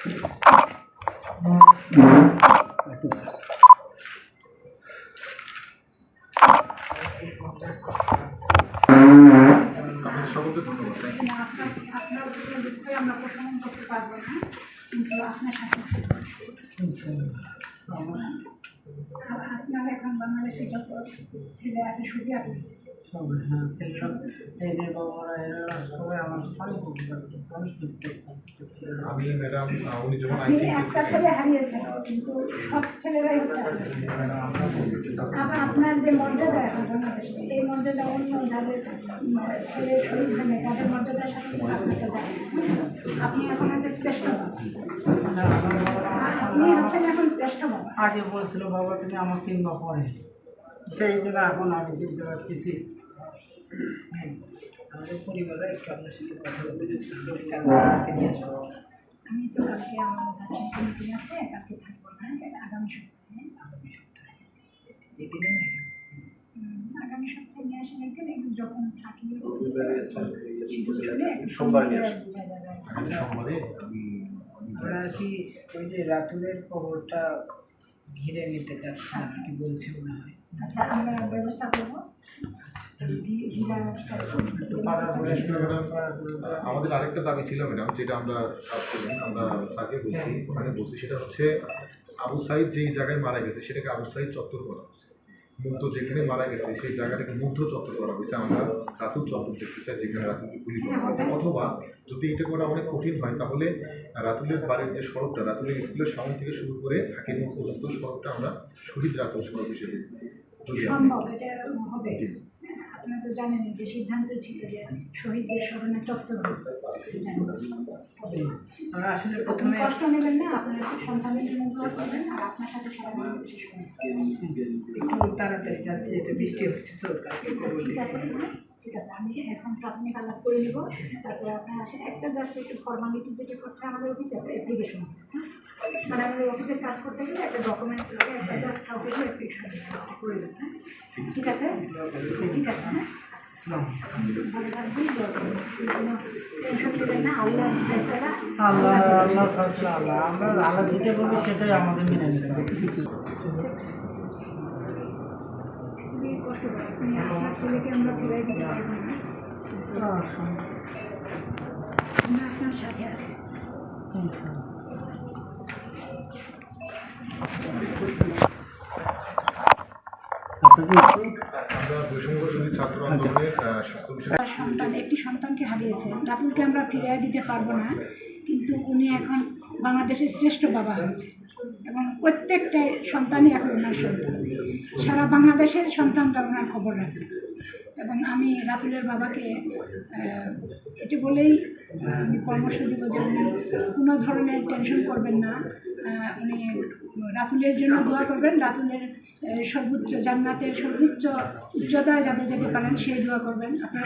আপনার আপনার আমরা প্রশমন করতে পারব না কিন্তু আপনার আপনার এখন বাংলাদেশে যত ছেলে আছে সুবিধা পেয়েছে হ্যাঁ আমি ম্যাডাম উনি যখন একটা ছেলে হারিয়েছেন কিন্তু সব ছেলেরাই হচ্ছে আবার আপনার যে মর্যাদা এই মর্যাদা অন্য যাদের ছেলে শহীদ হয় তাদের মর্যাদার সাথে আপনাকে যায় আপনি এখন হচ্ছে শ্রেষ্ঠ বাবা। আপনি হচ্ছেন এখন শ্রেষ্ঠ আগে বলছিল বাবা তুমি আমার চিনবা পরে। সেই জন্য এখন আমি চিনতে পারতেছি। আমাদের পরিবারে একটু আপনার সাথে কথা বলতে আসো আমি তো কালকে আমার কাছে মিটিং আছে কালকে থাকব না আগামী সপ্তাহে আগামী সপ্তাহে। আগামী সপ্তাহে নিয়ে আসেন একদিন একদিন যখন থাকি। একটু সোমবার নিয়ে সোমবারে ওরা কি ওই যে রাতুলের খবরটা ঘিরে নিতে চাচ্ছে না কি বলছে মনে হয়? আচ্ছা আমরা ব্যবস্থা করব। আমাদের আরেকটা দাবি ছিল ম্যাডাম যেটা আমরা আমরা স্যারকে বলছি ওখানে বলছি সেটা হচ্ছে আবু সাইদ যেই জায়গায় মারা গেছে সেটাকে আবু সাইদ চত্বর করা হচ্ছে। মুগ্ধ যেখানে মারা গেছে সেই জায়গাটাকে মুগ্ধ চত্বর করা হয়েছে। আমরা রাতুল চত্বর দেখতে চাই যেখানে রাতুলকে গুলি করা হয়েছে। অথবা যদি এটা করা অনেক কঠিন হয় তাহলে রাতুলের বাড়ির যে সড়কটা রাতুলের স্কুলের সামনে থেকে শুরু করে ফাঁকির পর্যন্ত সড়কটা আমরা শহীদ রাতুল সড়ক হিসেবে যদি আপনারা তো জানেন যে সিদ্ধান্ত ছিল যে শহীদদের স্মরণে। জানেন। আমরা আসলে প্রথমে কষ্ট নেবেন না আপনার সন্তানের জন্য দোয়া করবেন আর আপনার সাথে সারা বাংলাদেশে একটু তাড়াতাড়ি যাচ্ছি এটা বৃষ্টি হচ্ছে তো ঠিক আছে ঠিক আছে আমি এখন প্রাথমিক আলাপ করে নেব তারপরে আপনার আসেন। একটা জাস্ট একটু ফর্মালিটি যেটা করতে আমাদের অফিসে একটা অ্যাপ্লিকেশন মানে আমাদের অফিসের কাজ করতে গেলে একটা ডকুমেন্টস লাগে একটা জাস্ট কাউকে অ্যাপ্লিকেশন করে দেবেন হ্যাঁ? ঠিক আছে? ঠিক আছে হ্যাঁ? আল্লাহ আল্লাহ ফসলা আল্লাহ। আমরা আল্লাহ যেটা সেটাই আমাদের মেনে নিতে হবে। আপনি আপনার ছেলেকে আমরা ফিরাই দিতে পারব না আমরা আপনার সাথে আছি স্বাস্থ্য সন্তান একটি সন্তানকে হারিয়েছে। রাতুলকে আমরা ফিরিয়ে দিতে পারব না, কিন্তু উনি এখন বাংলাদেশের শ্রেষ্ঠ বাবা হয়েছে এবং প্রত্যেকটা সন্তানই এখন ওনার সন্তান। সারা বাংলাদেশের সন্তানরা ওনার খবর রাখে। এবং আমি রাতুলের বাবাকে এটি বলেই পরামর্শ দেবো যে উনি কোনো ধরনের টেনশন করবেন না। উনি রাতুলের জন্য দোয়া করবেন। রাতুলের সর্বোচ্চ জান্নাতের সর্বোচ্চ উচ্চতায় যাতে যেতে পারেন সেই দোয়া করবেন। আপনারা